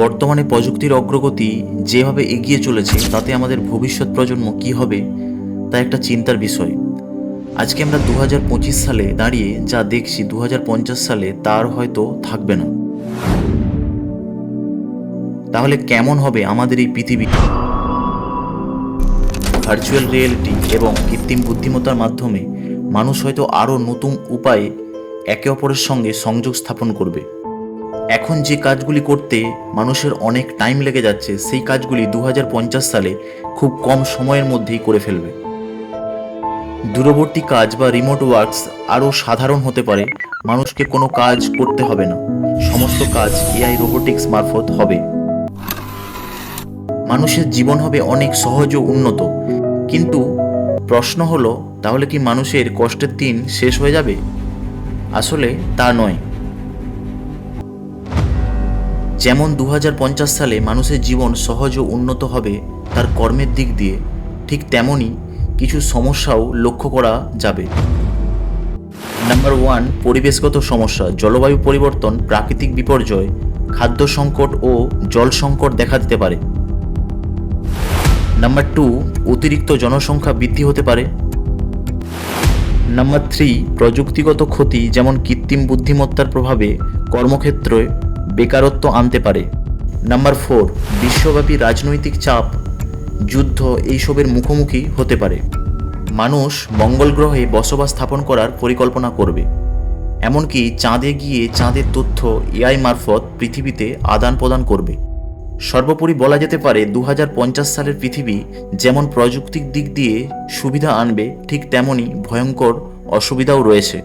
বর্তমানে প্রযুক্তির অগ্রগতি যেভাবে এগিয়ে চলেছে, তাতে আমাদের ভবিষ্যৎ প্রজন্ম কি হবে, তা একটা চিন্তার বিষয়। আজকে আমরা দু হাজার পঁচিশ সালে দাঁড়িয়ে যা দেখছি দু হাজার পঞ্চাশ সালে তার হয়তো থাকবে না। তাহলে কেমন হবে আমাদের এই পৃথিবী? ভার্চুয়াল রিয়েলিটি এবং কৃত্রিম বুদ্ধিমত্তার মাধ্যমে মানুষ হয়তো আরও নতুন উপায়ে একে অপরের সঙ্গে সংযোগ স্থাপন করবে। এখন যে কাজগুলি করতে মানুষের অনেক টাইম লেগে যাচ্ছে, সেই কাজগুলি দু হাজার পঞ্চাশ সালে খুব কম সময়ের মধ্যেই করে ফেলবে। দূরবর্তী কাজ বা রিমোট ওয়ার্কস আরও সাধারণ হতে পারে, মানুষকে কোনো কাজ করতে হবে না। সমস্ত কাজ এআই রোবোটিক্স মারফত হবে। মানুষের জীবন হবে অনেক সহজ ও উন্নত। কিন্তু প্রশ্ন হলো, তাহলে কি মানুষের কষ্টের দিন শেষ হয়ে যাবে? আসলে তা নয়। যেমন দু হাজার পঞ্চাশ সালে মানুষের জীবন সহজ ও উন্নত হবে তার কর্মের দিক দিয়ে, ঠিক তেমনই কিছু সমস্যাও লক্ষ্য করা যাবে। নাম্বার ওয়ান পরিবেশগত সমস্যা, জলবায়ু পরিবর্তন, প্রাকৃতিক বিপর্যয়, খাদ্য সংকট ও জল সংকট দেখা দিতে পারে। নাম্বার টু অতিরিক্ত জনসংখ্যা বৃদ্ধি হতে পারে। নাম্বার থ্রি প্রযুক্তিগত ক্ষতি, যেমন কৃত্রিম বুদ্ধিমত্তার প্রভাবে কর্মক্ষেত্রে বেকারত্ব আনতে পারে। নাম্বার ফোর, বিশ্বব্যাপী রাজনৈতিক চাপ, যুদ্ধ এইসবের মুখোমুখি হতে পারে। মানুষ মঙ্গল গ্রহে বসবাস স্থাপন করার পরিকল্পনা করবে। এমনকি চাঁদে গিয়ে চাঁদের তথ্য, এআই মারফত পৃথিবীতে আদান প্রদান করবে। সর্বোপরি বলা যেতে পারে দু হাজার পঞ্চাশ সালের পৃথিবী যেমন প্রযুক্তির দিক দিয়ে সুবিধা আনবে, ঠিক তেমনই ভয়ঙ্কর অসুবিধাও রয়েছে।